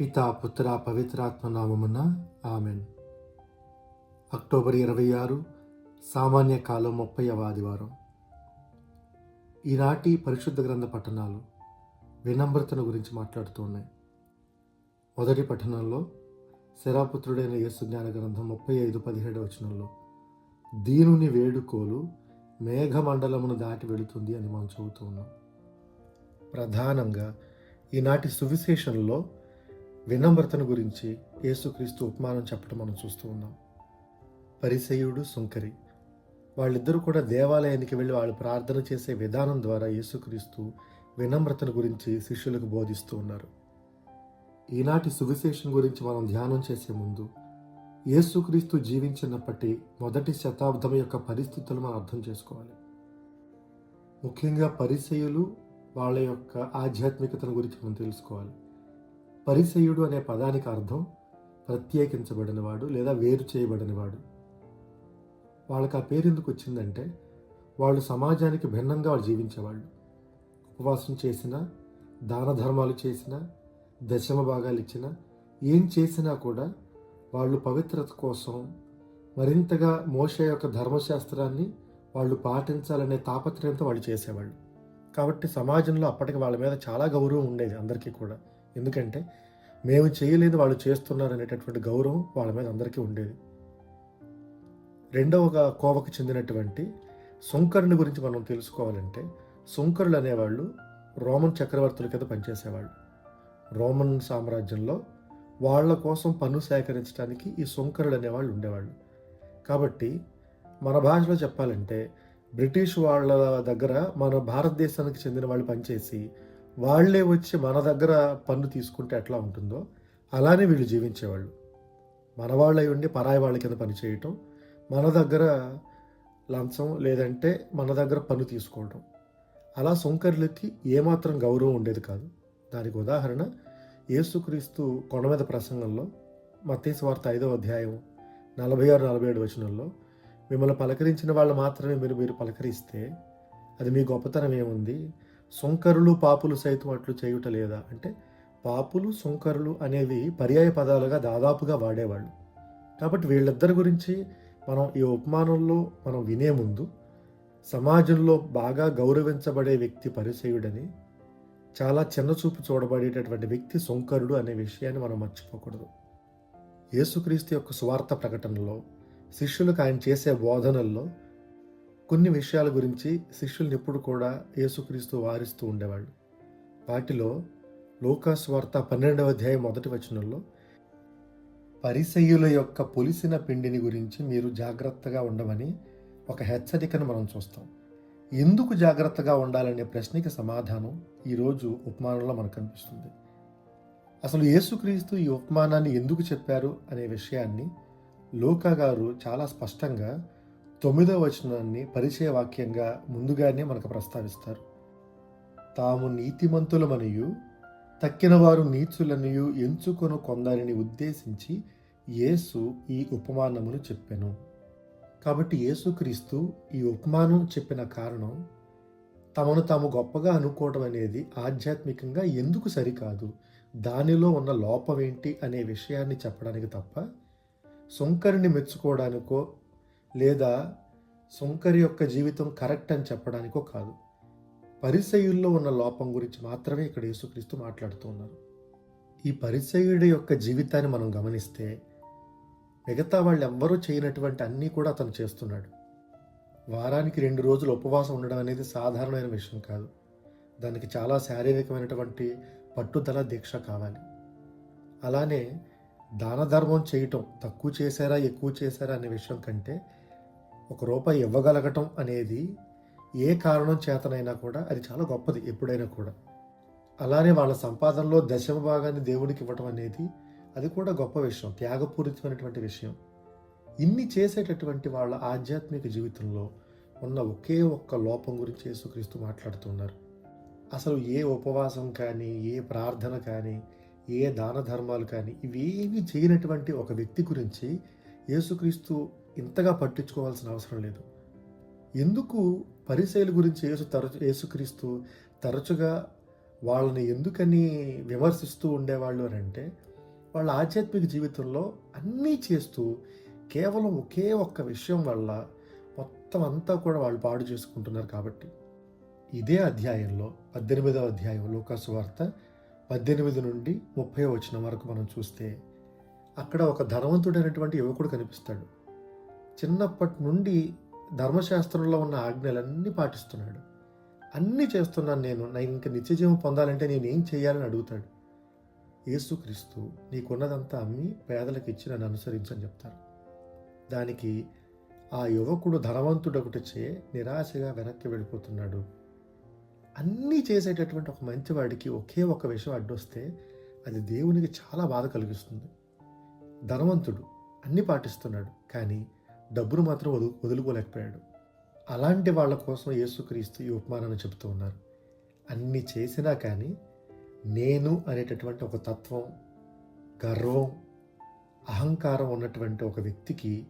పితా పుత్ర పవిత్రాత్మ నామమున ఆమెన్. అక్టోబర్ ఇరవై ఆరు సామాన్య కాలం ముప్పైవ ఆదివారం. ఈనాటి పరిశుద్ధ గ్రంథ పట్టణాలు వినమ్రతను గురించి మాట్లాడుతూ ఉన్నాయి మొదటి పట్టణంలో శరాపుత్రుడైన యేసు జ్ఞాన గ్రంథం ముప్పై ఐదు పదిహేడు వచనంలో దీనుని వేడుకోలు మేఘమండలమును దాటి వెళుతుంది అని మనం చదువుతూ ఉన్నాం. ప్రధానంగా ఈనాటి సువిశేషంలో వినమ్రతను గురించి యేసుక్రీస్తు ఉపమానం చెప్పడం మనం చూస్తూ ఉన్నాం. పరిసయుడు సుంకరి. వాళ్ళిద్దరూ కూడా దేవాలయానికి వెళ్ళి వాళ్ళు ప్రార్థన చేసే విధానం ద్వారా యేసుక్రీస్తు వినమ్రతను గురించి శిష్యులకు బోధిస్తూ ఉన్నారు. ఈనాటి సువిశేషం గురించి మనం ధ్యానం చేసే ముందు యేసుక్రీస్తు జీవించినప్పటి మొదటి శతాబ్దం యొక్క పరిస్థితులు మనం అర్థం చేసుకోవాలి. ముఖ్యంగా పరిసయులు వాళ్ళ యొక్క ఆధ్యాత్మికతను గురించి మనం తెలుసుకోవాలి. పరిసయుడు అనే పదానికి అర్థం ప్రత్యేకించబడినవాడు లేదా వేరు చేయబడినవాడు. వాళ్ళకి ఆ పేరు ఎందుకు వచ్చిందంటే వాళ్ళు సమాజానికి భిన్నంగా వాళ్ళు జీవించేవాళ్ళు. ఉపవాసం చేసినా దాన ధర్మాలు చేసినా దశమ భాగాలు ఇచ్చినా ఏం చేసినా కూడా వాళ్ళు పవిత్రత కోసం మరింతగా మోష యొక్క ధర్మశాస్త్రాన్ని వాళ్ళు పాటించాలనే తాపత్రయంతో వాళ్ళు చేసేవాళ్ళు. కాబట్టి సమాజంలో అప్పటికి వాళ్ళ మీద చాలా గౌరవం ఉండేది అందరికీ కూడా. ఎందుకంటే మేము చేయలేదు వాళ్ళు చేస్తున్నారు అనేటటువంటి గౌరవం వాళ్ళ మీద అందరికీ ఉండేది. రెండవ కోవకు చెందినటువంటి సుంకరుని గురించి మనం తెలుసుకోవాలంటే సుంకరులు అనేవాళ్ళు రోమన్ చక్రవర్తుల కింద పనిచేసేవాళ్ళు. రోమన్ సామ్రాజ్యంలో వాళ్ళ కోసం పన్ను సేకరించడానికి ఈ సుంకరులు అనేవాళ్ళు ఉండేవాళ్ళు. కాబట్టి మన భాషలో చెప్పాలంటే బ్రిటిష్ వాళ్ళ దగ్గర మన భారతదేశానికి చెందిన వాళ్ళు పనిచేసి వాళ్ళే వచ్చి మన దగ్గర పన్ను తీసుకుంటే ఎట్లా ఉంటుందో అలానే వీళ్ళు జీవించేవాళ్ళు. మన వాళ్ళై ఉండి పరాయి వాళ్ళ కింద పని చేయటం మన దగ్గర లంచం లేదంటే మన దగ్గర పన్ను తీసుకోవడం అలా సుంకర్లకి ఏమాత్రం గౌరవం ఉండేది కాదు. దానికి ఉదాహరణ యేసుక్రీస్తు కొండ మీద ప్రసంగంలో మత్తేసు వార్త ఐదవ అధ్యాయం నలభై ఆరు నలభై ఏడు వచనంలో మిమ్మల్ని పలకరించిన వాళ్ళు మాత్రమే మీరు మీరు పలకరిస్తే అది మీ గొప్పతనం ఏముంది? సుంకరులు పాపులు సైతం అట్లు చేయుట లేదా? అంటే పాపులు సుంకరులు అనేవి పర్యాయ పదాలుగా దాదాపుగా వాడేవాళ్ళు. కాబట్టి వీళ్ళిద్దరి గురించి మనం ఈ ఉపమానంలో మనం వినే ముందు సమాజంలో బాగా గౌరవించబడే వ్యక్తి పరిచయుడని చాలా చిన్నచూపు చూడబడేటటువంటి వ్యక్తి సొంకరుడు అనే విషయాన్ని మనం మర్చిపోకూడదు. యేసుక్రీస్తు యొక్క సువార్త ప్రకటనలో శిష్యులకు ఆయన చేసే బోధనల్లో కొన్ని విషయాల గురించి శిష్యుల్ని ఎప్పుడు కూడా యేసుక్రీస్తు వారిస్తూ ఉండేవాళ్ళు. వాటిలో లోకాస్ వార్త పన్నెండవ అధ్యాయం మొదటి వచనంలో పరిసయ్యుల యొక్క పొలిసిన పిండిని గురించి మీరు జాగ్రత్తగా ఉండమని ఒక హెచ్చరికను మనం చూస్తాం. ఎందుకు జాగ్రత్తగా ఉండాలనే ప్రశ్నకి సమాధానం ఈరోజు ఉపమానంలో మనకు కనిపిస్తుంది. అసలు యేసుక్రీస్తు ఈ ఉపమానాన్ని ఎందుకు చెప్పారు అనే విషయాన్ని లోకా గారు చాలా స్పష్టంగా తొమ్మిదవ వచనాన్ని పరిచయ వాక్యంగా ముందుగానే మనకు ప్రస్తావిస్తారు. తాము నీతిమంతులమనియు తక్కినవారు నీచులనియు ఎంచుకొను కొందరిని ఉద్దేశించి యేసు ఈ ఉపమానమును చెప్పాను. కాబట్టి యేసుక్రీస్తు ఈ ఉపమానం చెప్పిన కారణం తమను తాము గొప్పగా అనుకోవడం అనేది ఆధ్యాత్మికంగా ఎందుకు సరికాదు? దానిలో ఉన్న లోపం ఏంటి అనే విషయాన్ని చెప్పడానికి తప్ప సుంకరిని మెచ్చుకోవడానికో లేదా సుంకరి యొక్క జీవితం కరెక్ట్ అని చెప్పడానికో కాదు. పరిసయుల్లో ఉన్న లోపం గురించి మాత్రమే ఇక్కడ యేసుక్రీస్తు మాట్లాడుతూ ఉన్నారు. ఈ పరిసయుడి యొక్క జీవితాన్ని మనం గమనిస్తే మిగతా వాళ్ళు ఎవ్వరూ చేయనటువంటి అన్నీ కూడా అతను చేస్తున్నాడు. వారానికి రెండు రోజులు ఉపవాసం ఉండడం అనేది సాధారణమైన విషయం కాదు. దానికి చాలా శారీరకమైనటువంటి పట్టుదల దీక్ష కావాలి. అలానే దాన ధర్మం చేయటం తక్కువ చేశారా ఎక్కువ చేశారా అనే విషయం కంటే ఒక రూపాయి ఇవ్వగలగటం అనేది ఏ కారణం చేతనైనా కూడా అది చాలా గొప్పది ఎప్పుడైనా కూడా. అలానే వాళ్ళ సంపాదనలో దశమ భాగాన్ని దేవుడికి ఇవ్వటం అనేది అది కూడా గొప్ప విషయం త్యాగపూరితమైనటువంటి విషయం. ఇన్ని చేసేటటువంటి వాళ్ళ ఆధ్యాత్మిక జీవితంలో ఉన్న ఒకే ఒక్క లోపం గురించి యేసుక్రీస్తు మాట్లాడుతున్నారు అసలు ఏ ఉపవాసం కానీ ఏ ప్రార్థన కానీ ఏ దాన ధర్మాలు కానీ ఇవేవి చేయనటువంటి ఒక వ్యక్తి గురించి యేసుక్రీస్తు ఇంతగా పట్టించుకోవాల్సిన అవసరం లేదు. ఎందుకు పరిశైలు గురించి యేసు తరచు యేసుక్రీస్తు తరచుగా వాళ్ళని ఎందుకని విమర్శిస్తూ ఉండేవాళ్ళు అని అంటే వాళ్ళ ఆధ్యాత్మిక జీవితంలో అన్నీ చేస్తూ కేవలం ఒకే ఒక్క విషయం వల్ల మొత్తం అంతా కూడా వాళ్ళు పాడు చేసుకుంటున్నారు కాబట్టి. ఇదే అధ్యాయంలో పద్దెనిమిదవ అధ్యాయం లోకాసు వార్త పద్దెనిమిది నుండి ముప్పై వచ్చిన వరకు మనం చూస్తే అక్కడ ఒక ధనవంతుడైనటువంటి యువకుడు కనిపిస్తాడు. చిన్నప్పటి నుండి ధర్మశాస్త్రంలో ఉన్న ఆజ్ఞలన్నీ పాటిస్తున్నాడు. అన్నీ చేస్తున్నాను నేను. నేను ఇంకా నిత్యజీవం పొందాలంటే నేను ఏం చేయాలని అడుగుతాడు. యేసుక్రీస్తు నీకున్నదంతా అమ్మి పేదలకు ఇచ్చి నన్ను అనుసరించని చెప్తారు. దానికి ఆ యువకుడు ధనవంతుడొకటిచే నిరాశగా వెనక్కి వెళ్ళిపోతున్నాడు. అన్నీ చేసేటటువంటి ఒక మంచివాడికి ఒకే ఒక విషయం అడ్డొస్తే అది దేవునికి చాలా బాధ కలిగిస్తుంది. ధనవంతుడు అన్నీ పాటిస్తున్నాడు. కానీ డబ్బును మాత్రం వదు వదులుకోలేకపోయాడు. అలాంటి వాళ్ళ కోసం యేసుక్రీస్తు ఈ ఉపమానాన్ని చెబుతూ ఉన్నారు. అన్ని చేసినా కానీ నేను అనేటటువంటి ఒక తత్వం గర్వం అహంకారం ఉన్నటువంటి ఒక వ్యక్తికి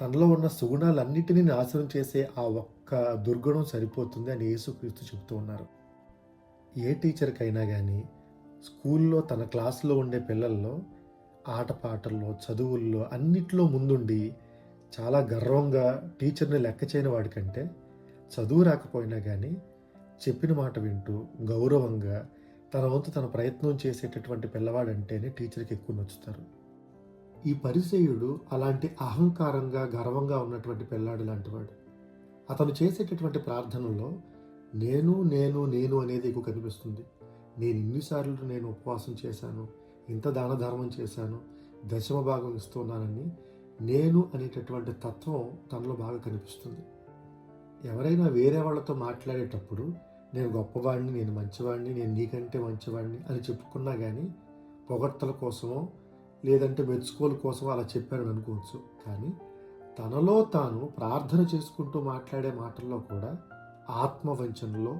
తనలో ఉన్న సుగుణాలన్నిటినీ నాశనం చేసే ఆ ఒక్క దుర్గుణం సరిపోతుంది అని యేసుక్రీస్తు చెబుతూ ఉన్నారు. ఏ టీచర్కైనా కానీ స్కూల్లో తన క్లాసులో ఉండే పిల్లల్లో ఆటపాటల్లో చదువుల్లో అన్నిట్లో ముందుండి చాలా గర్వంగా టీచర్ని లెక్క చేయని వాడికంటే చదువు రాకపోయినా కానీ చెప్పిన మాట వింటూ గౌరవంగా తన వంతు తన ప్రయత్నం చేసేటటువంటి పిల్లవాడంటేనే టీచర్కి ఎక్కువ నచ్చుతారు. ఈ పరిచయుడు అలాంటి అహంకారంగా గర్వంగా ఉన్నటువంటి పిల్లాడు లాంటివాడు. అతను చేసేటటువంటి ప్రార్థనలో నేను నేను నేను అనేది ఎక్కువ కనిపిస్తుంది. నేను ఇన్నిసార్లు నేను ఉపవాసం చేశాను ఇంత దాన ధర్మం చేశాను దశమ భాగం ఇస్తున్నానని నేను అనేటటువంటి తత్వం తనలో బాగా కనిపిస్తుంది. ఎవరైనా వేరే వాళ్ళతో మాట్లాడేటప్పుడు నేను గొప్పవాడిని నేను మంచివాడిని నేను నీకంటే మంచివాడిని అని చెప్పుకున్నా కానీ పొగడ్తల కోసమో లేదంటే మెచ్చుకోల కోసమో అలా చెప్పాను అనుకోవచ్చు. కానీ తనలో తాను ప్రార్థన చేసుకుంటూ మాట్లాడే మాటల్లో కూడా ఆత్మవంచనలో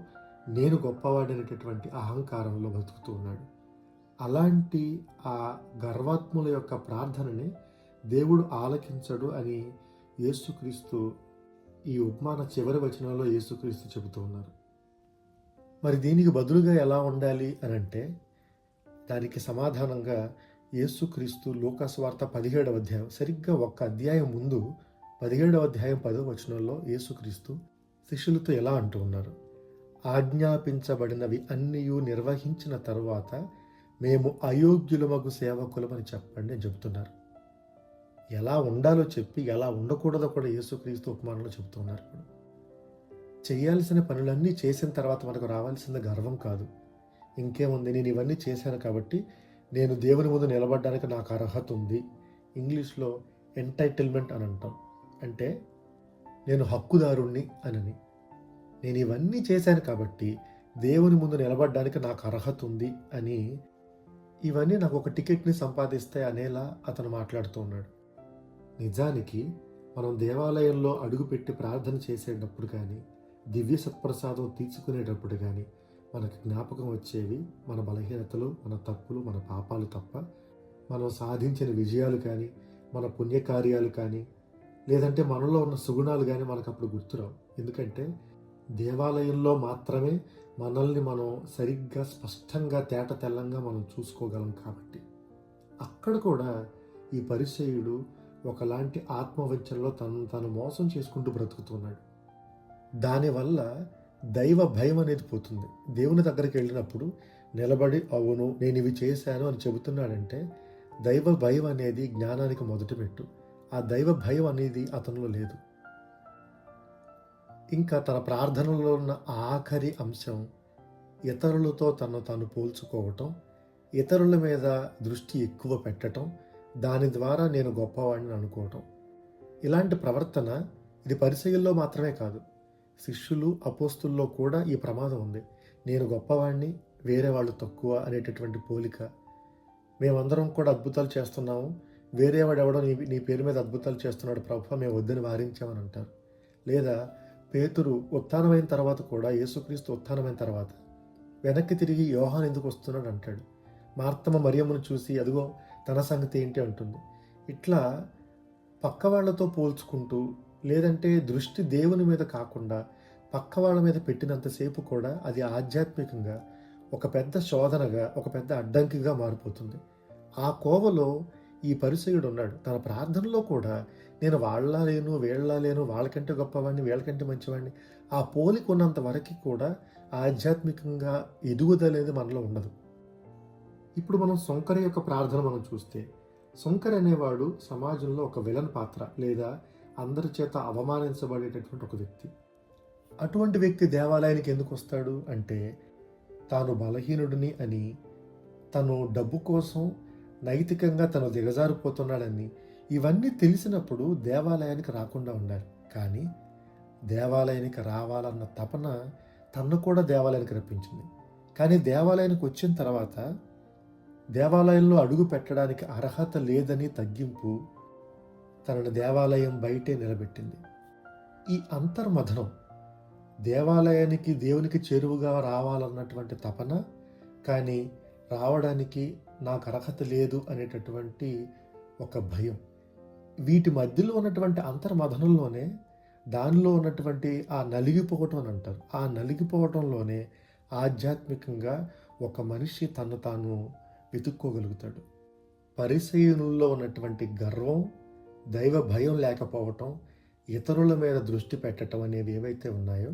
నేను గొప్పవాడనేటటువంటి అహంకారంలో బతుకుతూ ఉన్నాడు. అలాంటి ఆ గర్వాత్ముల యొక్క ప్రార్థనని దేవుడు ఆలకించడు అని యేసుక్రీస్తు ఈ ఉపమాన చివరి వచనంలో యేసుక్రీస్తు చెబుతూ ఉన్నారు. మరి దీనికి బదులుగా ఎలా ఉండాలి అని అంటే దానికి సమాధానంగా యేసుక్రీస్తు లోకస్వార్త పదిహేడవ అధ్యాయం సరిగ్గా ఒక్క అధ్యాయం ముందు పదిహేడవ అధ్యాయం పదవ వచనంలో యేసుక్రీస్తు శిష్యులతో ఎలా అంటూ ఉన్నారు ఆజ్ఞాపించబడినవి అన్నీయు నిర్వహించిన తర్వాత మేము అయోగ్యులమగు సేవకులమని చెప్పండి అని చెబుతున్నారు. ఎలా ఉండాలో చెప్పి ఎలా ఉండకూడదో కూడా యేసుక్రీస్తు ఉపమానంలో చెబుతున్నారు ఇప్పుడు. చేయాల్సిన పనులన్నీ చేసిన తర్వాత మనకు రావాల్సిన గర్వం కాదు. ఇంకేముంది? నేను ఇవన్నీ చేశాను కాబట్టి నేను దేవుని ముందు నిలబడడానికి నాకు అర్హత ఉంది. ఇంగ్లీష్లో ఎంటైటిల్మెంట్ అని అంటాం. అంటే నేను హక్కుదారుణ్ణి అనని. నేను ఇవన్నీ చేశాను కాబట్టి దేవుని ముందు నిలబడడానికి నాకు అర్హత ఉంది అని ఇవన్నీ నాకు ఒక టికెట్ని సంపాదిస్తాయి అనేలా అతను మాట్లాడుతూ ఉన్నాడు. నిజానికి మనం దేవాలయంలో అడుగుపెట్టి ప్రార్థన చేసేటప్పుడు కానీ దివ్య సత్ప్రసాదం తీసుకునేటప్పుడు కానీ మనకు జ్ఞాపకం వచ్చేవి మన బలహీనతలు మన తప్పులు మన పాపాలు తప్ప మనం సాధించిన విజయాలు కానీ మన పుణ్యకార్యాలు కానీ లేదంటే మనలో ఉన్న సుగుణాలు కానీ మనకు అప్పుడు గుర్తురావు. ఎందుకంటే దేవాలయంలో మాత్రమే మనల్ని మనం సరిగ్గా స్పష్టంగా తేట తెల్లంగా మనం చూసుకోగలం కాబట్టి. అక్కడ కూడా ఈ పరిచయుడు ఒకలాంటి ఆత్మవంచనలో తను తను మోసం చేసుకుంటూ బ్రతుకుతున్నాడు. దానివల్ల దైవ భయం అనేది పోతుంది. దేవుని దగ్గరికి వెళ్ళినప్పుడు నిలబడి అవును నేను ఇవి చేశాను అని చెబుతున్నాడంటే దైవ భయం అనేది జ్ఞానానికి మొదటి మెట్టు ఆ దైవ భయం అనేది అతనిలో లేదు. ఇంకా తన ప్రార్థనలో ఉన్న ఆఖరి అంశం ఇతరులతో తను తాను పోల్చుకోవటం ఇతరుల మీద దృష్టి ఎక్కువ పెట్టడం దాని ద్వారా నేను గొప్పవాడిని అనుకోవటం. ఇలాంటి ప్రవర్తన ఇది పరిచయంలో మాత్రమే కాదు. శిష్యులు అపోస్తుల్లో కూడా ఈ ప్రమాదం ఉంది. నేను గొప్పవాడిని వేరే వాళ్ళు తక్కువ అనేటటువంటి పోలిక. మేమందరం కూడా అద్భుతాలు చేస్తున్నాము. వేరేవాడు ఎవడో నీ నీ పేరు మీద అద్భుతాలు చేస్తున్నాడు ప్రభు మేము వద్దని వారించామని అంటారు. లేదా పేతురు ఉత్థానమైన తర్వాత కూడా యేసుక్రీస్తు ఉత్థానమైన తర్వాత వెనక్కి తిరిగి యోహాన్ ఎందుకు వస్తున్నాడు అంటాడు. మార్తమ్మ మరియమ్మను చూసి అదిగో తన సంగతి ఏంటి అంటుంది. ఇట్లా పక్క వాళ్ళతో పోల్చుకుంటూ లేదంటే దృష్టి దేవుని మీద కాకుండా పక్క వాళ్ళ మీద పెట్టినంతసేపు కూడా అది ఆధ్యాత్మికంగా ఒక పెద్ద శోధనగా ఒక పెద్ద అడ్డంకిగా మారిపోతుంది. ఆ కోవలో ఈ పరిసయుడు ఉన్నాడు. తన ప్రార్థనలో కూడా నేను వాళ్ళ లేను వీళ్ళ లేను వాళ్ళకంటే గొప్పవాడిని వీళ్ళకంటే మంచివాడిని ఆ పోలిక ఉన్నంత వరకు కూడా ఆధ్యాత్మికంగా ఎదుగుదలేదు మనలో ఉండదు. ఇప్పుడు మనం శంకర యొక్క ప్రార్థన మనం చూస్తే శంకర్ అనేవాడు సమాజంలో ఒక విలన్ పాత్ర లేదా అందరి చేత అవమానించబడేటటువంటి ఒక వ్యక్తి. అటువంటి వ్యక్తి దేవాలయానికి ఎందుకు వస్తాడు అంటే తాను బలహీనుడిని అని తను డబ్బు కోసం నైతికంగా తను దిగజారిపోతున్నాడని ఇవన్నీ తెలిసినప్పుడు దేవాలయానికి రాకుండా ఉండాలి. కానీ దేవాలయానికి రావాలన్న తపన తన్ను కూడా దేవాలయానికి రప్పించింది. కానీ దేవాలయానికి వచ్చిన తర్వాత దేవాలయంలో అడుగు పెట్టడానికి అర్హత లేదని తగ్గింపు తనను దేవాలయం బయటే నిలబెట్టింది. ఈ అంతర్మథనం దేవాలయానికి దేవునికి చేరువుగా రావాలన్నటువంటి తపన కానీ రావడానికి నాకు అర్హత లేదు అనేటటువంటి ఒక భయం. వీటి మధ్యలో ఉన్నటువంటి అంతర్మథనంలోనే దానిలో ఉన్నటువంటి ఆ నలిగిపోవటం అని అంటారు. ఆ నలిగిపోవటంలోనే ఆధ్యాత్మికంగా ఒక మనిషి తను తాను వెతుక్కోగలుగుతాడు. పరిశీలనలో ఉన్నటువంటి గర్వం దైవ భయం లేకపోవటం ఇతరుల మీద దృష్టి పెట్టడం అనేవి ఏవైతే ఉన్నాయో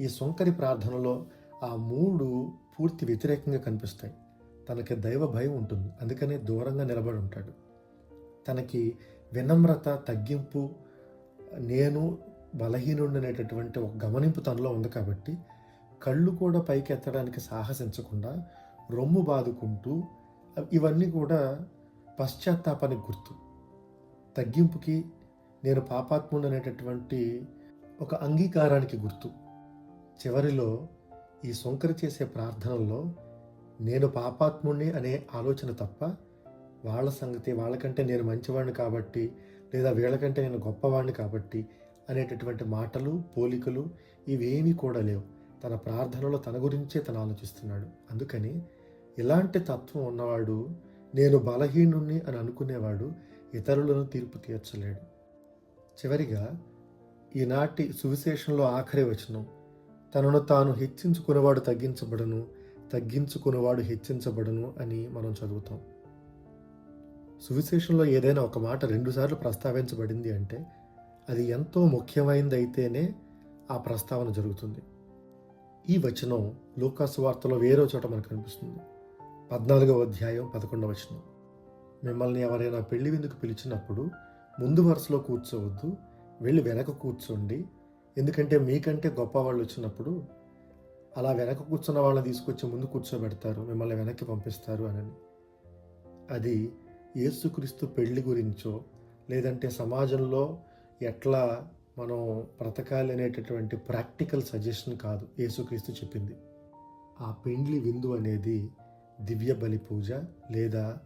ఈ సొంకరి ప్రార్థనలో ఆ మూడు పూర్తి వ్యతిరేకంగా కనిపిస్తాయి. తనకి దైవ భయం ఉంటుంది. అందుకనే దూరంగా నిలబడి ఉంటాడు. తనకి వినమ్రత తగ్గింపు నేను బలహీనుడు అనేటటువంటి ఒక గమనింపు తనలో ఉంది కాబట్టి కళ్ళు కూడా పైకి ఎత్తడానికి సాహసించకుండా రొమ్ము బాదుకుంటూ ఇవన్నీ కూడా పశ్చాత్తాపానికి గుర్తు. తగ్గింపుకి నేను పాపాత్ముడు అనేటటువంటి ఒక అంగీకారానికి గుర్తు. చివరిలో ఈ సొంకరి చేసే ప్రార్థనల్లో నేను పాపాత్ముడిని అనే ఆలోచన తప్ప వాళ్ళ సంగతి వాళ్ళకంటే నేను మంచివాడిని కాబట్టి లేదా వీళ్ళకంటే నేను గొప్పవాడిని కాబట్టి అనేటటువంటి మాటలు పోలికలు ఇవేమీ కూడా లేవు. తన ప్రార్థనలో తన గురించే తను ఆలోచిస్తున్నాడు. అందుకని ఇలాంటి తత్వం ఉన్నవాడు నేను బలహీనుణ్ణి అని అనుకునేవాడు ఇతరులను తీర్పు తీర్చలేడు. చివరిగా ఈనాటి సువిశేషంలో ఆఖరి వచనం తనను తాను హెచ్చించుకునేవాడు తగ్గించబడను తగ్గించుకునేవాడు హెచ్చించబడను అని మనం చదువుతాం. సువిశేషంలో ఏదైనా ఒక మాట రెండుసార్లు ప్రస్తావించబడింది అంటే అది ఎంతో ముఖ్యమైనది అయితేనే ఆ ప్రస్తావన జరుగుతుంది. ఈ వచనం లోకాసు వార్తలో వేరే చోట మనకు కనిపిస్తుంది. పద్నాలుగవ అధ్యాయం పదకొండవ వచనం. మిమ్మల్ని ఎవరైనా పెళ్ళి విందుకు పిలిచినప్పుడు ముందు వరుసలో కూర్చోవద్దు వెళ్ళి వెనక కూర్చోండి. ఎందుకంటే మీకంటే గొప్ప వాళ్ళు వచ్చినప్పుడు అలా వెనక కూర్చున్న వాళ్ళని తీసుకొచ్చి ముందు కూర్చోబెడతారు మిమ్మల్ని వెనక్కి పంపిస్తారు అని. అది యేసుక్రీస్తు పెళ్ళి గురించో లేదంటే సమాజంలో ఎట్లా మనం బ్రతకాలి అనేటటువంటి ప్రాక్టికల్ సజెషన్ కాదు యేసుక్రీస్తు చెప్పింది. ఆ పెండ్లి విందు అనేది దివ్య బలి పూజ లేదా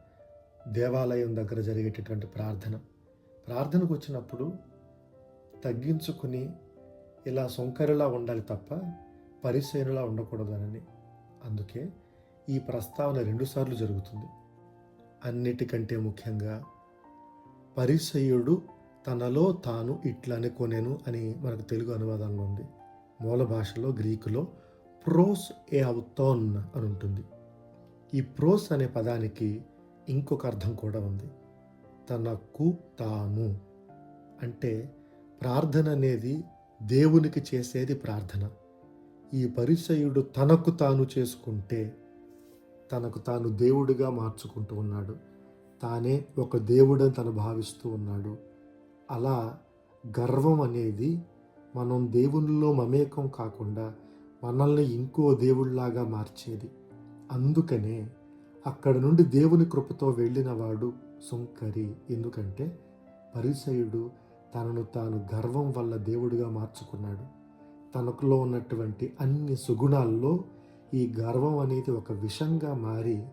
దేవాలయం దగ్గర జరిగేటటువంటి ప్రార్థన. ప్రార్థనకు వచ్చినప్పుడు తగ్గించుకుని ఇలా సొంకరిలా ఉండాలి తప్ప పరిశైనులా ఉండకూడదనని. అందుకే ఈ ప్రస్తావన రెండుసార్లు జరుగుతుంది. అన్నిటికంటే ముఖ్యంగా పరిసయుడు తనలో తాను ఇట్లనుకొనేను అని మనకు తెలుగు అనువాదంలో ఉంది. మూల భాషలో గ్రీకులో ప్రోస్ ఏ అవుతోన్ అని ఉంటుంది. ఈ ప్రోస్ అనే పదానికి ఇంకొక అర్థం కూడా ఉంది. తనకు తాను అంటే ప్రార్థన అనేది దేవునికి చేసేది ప్రార్థన. ఈ పరిచయుడు తనకు తాను చేసుకుంటే తనకు తాను దేవుడిగా మార్చుకుంటూ ఉన్నాడు. తానే ఒక దేవుడని తను భావిస్తూ ఉన్నాడు. అలా గర్వం అనేది మనం దేవునిలో మమేకం కాకుండా మనల్ని ఇంకో దేవుళ్ళాగా మార్చేది. అందుకనే అక్కడ నుండి దేవుని కృపతో వెళ్ళిన వాడు సుంకరి. ఎందుకంటే పరిసయుడు తనను తాను గర్వం వల్ల దేవుడిగా మార్చుకున్నాడు. తనకులో ఉన్నటువంటి అన్ని సుగుణాల్లో ఈ గర్వం అనేది ఒక విషంగా మారి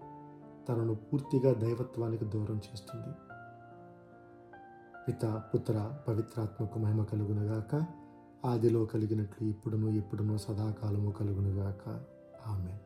తనను పూర్తిగా దైవత్వానికి దూరం చేస్తుంది. పిత పుత్ర పవిత్రాత్మకు మహిమ కలుగునగాక. ఆదిలో కలిగినట్లు ఇప్పుడును ఎప్పుడునో సదాకాలము కలుగునుగాక. ఆమె